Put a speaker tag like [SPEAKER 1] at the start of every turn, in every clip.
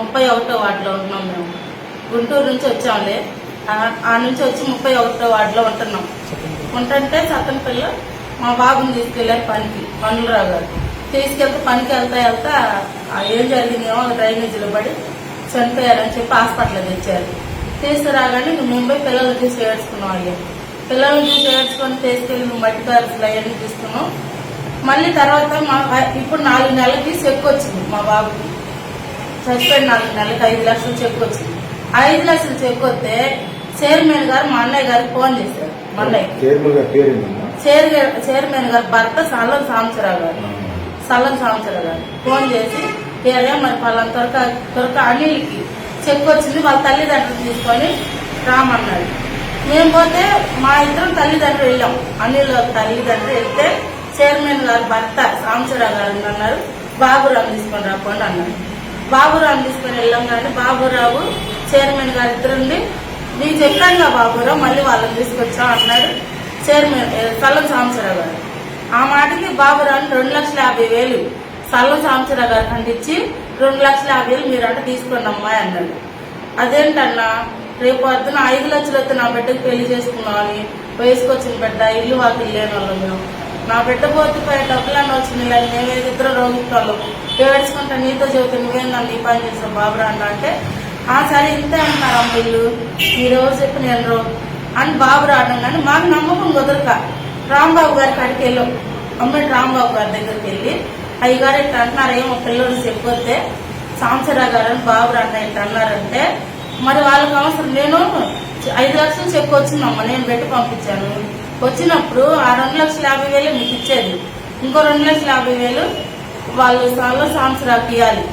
[SPEAKER 1] ముప్పై ఒకటో వార్డులో ఉంటున్నాం మేము. గుంటూరు నుంచి వచ్చాంలే. ఆ- నుంచి వచ్చి ముప్పై ఒకటో వార్డులో ఉంటున్నాం. ఉంటుంటే సత్తన పిల్ల మా బాబుని తీసుకెళ్ళారు పనికి పనులరావు గారు. తీసుకెళ్తే పనికి వెళ్తా వెళ్తా ఏం జరిగిందేమో డ్రైనేజీలో పడి చనిపోయారని చెప్పి హాస్పిటల్ తెచ్చారు. తీసుకురాగానే ముంబై మేము పోయి పిల్లలు చూసి ఏడ్చుకున్నాం అయ్యా. పిల్లల్ని చూసి ఏడ్చుకొని తీసుకెళ్ళి మట్టి కాల్సులు అవన్నీ తీసుకున్నాం. మళ్ళీ తర్వాత మా ఇప్పుడు నాలుగు నెలలకి చెక్ వచ్చింది మా బాబుకి. చచ్చిపోయిన నాలుగు నెలలకి ఐదు లక్షలు చెక్ వచ్చింది. ఐదు లక్షలు చెక్ వస్తే చైర్మన్ గారు మా అన్నయ్య గారికి ఫోన్ చేశారు. మా అన్నయ్యకి
[SPEAKER 2] చైర్మన్ గారి
[SPEAKER 1] భర్త సల్లం సాంబశివరావు గారు. సల్లం సాంబశివరావు గారు. ఫోన్ చేసి ఏరే మరి పలానా త్వరక త్వరక అనిల్కి చెక్ వచ్చింది వాళ్ళ తల్లిదండ్రులు తీసుకొని రామన్నాడు. మేము పోతే మా ఇద్దరం తల్లిదండ్రులు వెళ్ళాం. అనిల్ తల్లిదండ్రులు వెళ్తే చైర్మన్ గారు భర్త సాంబశివరావు గారు అన్నారు బాబురావు తీసుకొని రాకుండా అన్నారు. బాబురావుని తీసుకొని వెళ్ళాం కానీ బాబురావు చైర్మన్ గారు ఇద్దరుండి నీకు చెప్పాను బాబురావు మళ్ళీ వాళ్ళని తీసుకొచ్చాం? అన్నాడు చైర్మన్ సల్లం సాంబశివరావు గారు. ఆ మాటకి బాబురావుని రెండు లక్షల యాభై వేలు సల్లం సాంబశివరావు గారికి ఖండించి రెండు లక్షల యాభై వేలు మీరు అంటే తీసుకోండి అమ్మాయి అన్నాడు. అదేంటన్నా రేపు పొద్దున ఐదు లక్షలతో నా బిడ్డకి పెళ్ళి చేసుకున్నామని వయసుకొచ్చిన బిడ్డ ఇల్లు వాకిలు లేని వాళ్ళం మేము. నా బిడ్డ పోతే పోయే డబ్బులన్నీ వచ్చింది. ఇలా నేను ఇద్దరు రోగిస్తాను ఏడ్చుకుంటా నీతో చెబితే నువ్వేం నన్ను నీ పని చేసిన బాబురా అన్న అంటే ఆ సరే ఇంతే అంటున్నారు అమ్మ ఇల్లు. మీరు ఎవరు చెప్పి నేను రో అని బాబు రావడం కానీ మాకు నమ్మకం కుదరక. రాంబాబు గారి కాడికి వెళ్ళాం. అమ్మాయి రాంబాబు గారి దగ్గరికి వెళ్ళి అయ్యగారు ఇట్లా అంటున్నారు. ఏమో పిల్లలు చెప్పొస్తే సాంసరావు గారు అని బాబు అన్న ఇట్లా అన్నారంటే మరి వాళ్ళకి అవసరం. నేను ఐదు లక్షలు చెక్ వచ్చిందమ్మా నేను పెట్టి పంపించాను. వచ్చినప్పుడు ఆ రెండు లక్షల యాభై వేలు మీకు ఇచ్చేది. ఇంకో రెండు లక్షల యాభై వేలు వాళ్ళు సాల్లో సాంసరావుకి ఇవ్వాలి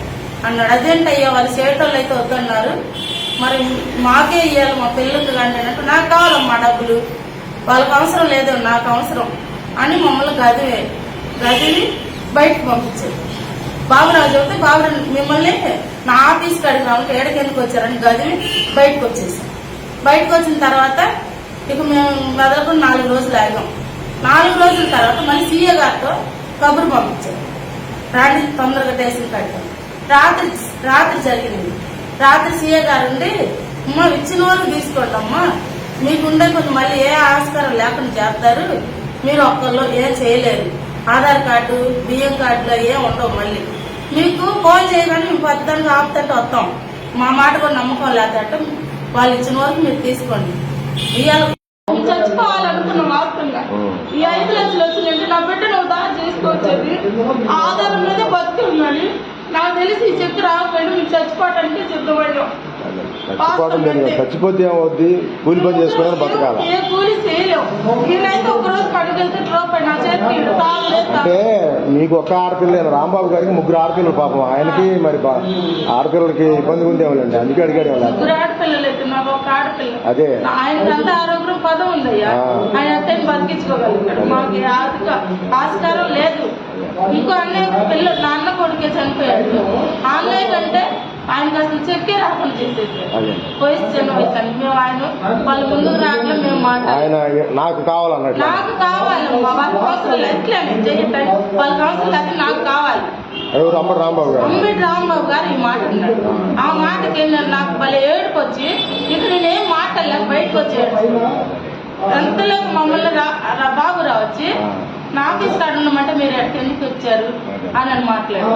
[SPEAKER 1] అన్నాడు. అదేంటయ్యా వాళ్ళు చేయటోళ్ళు అయితే వద్దన్నారు. మరి మాకే ఇవ్వాలి మా పిల్లలకు కంటే అంటే నాకు కావాలమ్మా డబ్బులు. వాళ్ళకి అవసరం లేదు నాకు అవసరం అని మమ్మల్ని గదివే గదివి బయటకు పంపించారు. బాబురావు చెబితే బాబురావు మిమ్మల్ని నా ఆఫీస్ కాడికి రావాలి ఎందుకు వచ్చారని గదివి బయటకు వచ్చేసాం బయటకు వచ్చిన తర్వాత ఇక మేము వదలకుండా నాలుగు రోజులు ఆగాం. నాలుగు రోజుల తర్వాత మళ్ళీ సీఏ గారితో కబురు పంపించారు రాత్రి తొందరగా టేషన్ కట్టాం రాత్రి రాత్రి జరిగింది. రాత్రి సీఏ గారు ఉండి అమ్మ ఇచ్చిన వరకు తీసుకోండి అమ్మా. మీకుండే కొంచెం మళ్ళీ ఏ ఆస్కారం లేకుండా చేస్తారు. మీరు ఒక్కళ్ళు ఏం చేయలేరు. ఆధార్ కార్డు బియ్యం కార్డులో ఏం ఉండవు మళ్ళీ. మీకు ఫోన్ చేయగానే మేము పద్ధతిగా ఆపుతట్టు వస్తాం. మా మాట కూడా నమ్మకం లేకపోతే వాళ్ళు ఇచ్చిన వరకు మీరు తీసుకోండి. బియ్యాలు చచ్చిపోవాలనుకున్నాం వాస్తవంగా ఈ ఐదు లక్షలు వచ్చినాయంటే నా బిడ్డ నువ్వు దారి చేసుకోవచ్చేది ఆధారం మీద బతికి ఉన్నాను. నాకు తెలిసి ఈ చెక్ రాకపోయినా
[SPEAKER 2] చచ్చిపోవడం లేదు కదా. చచ్చిపోతే ఏమవుద్ది? కూలి పని చేసుకుని బతకాల?
[SPEAKER 1] ఒక
[SPEAKER 2] అంటే మీకు ఒక్క ఆడపిల్ల రాంబాబు గారికి ముగ్గురు ఆడపిల్లలు పాపం. ఆయనకి మరి ఆడపిల్లలకి ఇబ్బంది ఉండేవాళ్ళండి అందుకే అడిగాడు
[SPEAKER 1] ఒక
[SPEAKER 2] అదే.
[SPEAKER 1] ఆస్కారం లేదు. ఇంకో అన్నయ్య పిల్ల నా అన్న కొడుకే చనిపోయాడు. అన్నయ్య కంటే ఆయనకి అసలు చెక్కే రాకుండా చేసేసారు వయసు అని మేము ఆయన వాళ్ళ ముందుకు రాకుండా మేము మాట్లాడాలి
[SPEAKER 2] ఆయన నాకు కావాలన్నట్లు
[SPEAKER 1] నాకు కావాలమ్మా వాళ్ళకి అవసరం లేదు ఎట్లా చేయటానికి వాళ్ళకి అవసరం లేదు నాకు కావాలి.
[SPEAKER 2] ఎవరు? అమ్మ రాంబాబు గారు.
[SPEAKER 1] అంబేడ్ రాంబాబు గారు ఈ మాట అన్నాడు. ఆ మాటకి నేను నాకు భలే ఏడుపు వచ్చి ఇక నేనేం మాట్లాడలేక బయటకు వచ్చాడు. ఎంతలోకి మమ్మల్ని బాబు రావచ్చి నా ఆఫీస్ కాడ ఉండమంటే మీరు ఎక్కడికి ఎందుకు వచ్చారు అని అని మాట్లాడు